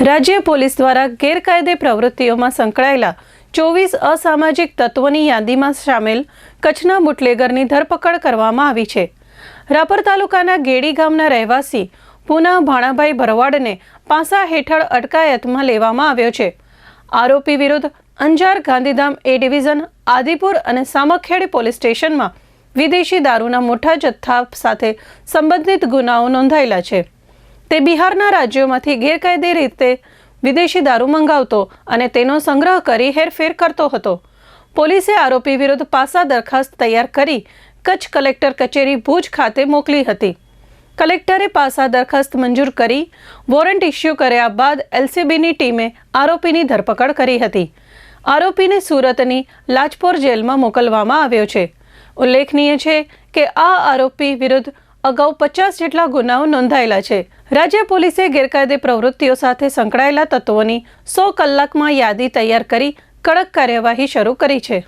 રાજ્ય પોલીસ દ્વારા ગેરકાયદે પ્રવૃત્તિઓમાં સંકળાયેલા ચોવીસ અસામાજિક તત્વોની યાદીમાં સામેલ કચ્છના બુટલેગરની ધરપકડ કરવામાં આવી છે. રાપર તાલુકાના ગેડી ગામના રહેવાસી પુના ભાણાભાઈ ભરવાડને પાસા હેઠળ અટકાયતમાં લેવામાં આવ્યો છે. આરોપી વિરુદ્ધ અંજાર ગાંધીધામ એ ડિવિઝન, આદિપુર અને સામખેડ પોલીસ સ્ટેશનમાં વિદેશી દારૂના મોટા જથ્થા સાથે સંબંધિત ગુનાઓ નોંધાયેલા છે. તે બિહારના રાજ્યોમાંથી ગેરકાયદે રીતે વિદેશી દારૂ મંગાવતો અને તેનો સંગ્રહ કરી હેરફેર કરતો હતો. પોલીસે આરોપી વિરુદ્ધ પાસા દરખાસ્ત તૈયાર કરી કચ્છ કલેક્ટર કચેરી ભુજ ખાતે મોકલી હતી. કલેક્ટરે પાસા દરખાસ્ત મંજૂર કરી વોરંટ ઇસ્યુ કર્યા બાદ એલસીબીની ટીમે આરોપીની ધરપકડ કરી હતી. આરોપીને સુરતની લાજપોર જેલમાં મોકલવામાં આવ્યો છે. ઉલ્લેખનીય છે કે આ આરોપી વિરુદ્ધ અગાઉ પચાસ જેટલા ગુનાઓ નોંધાયેલા છે. રાજ્ય પોલીસે ગેરકાયદે પ્રવૃત્તિઓ સાથે સંકળાયેલા તત્વોની સો કલાકમાં યાદી તૈયાર કરી કડક કાર્યવાહી શરૂ કરી છે.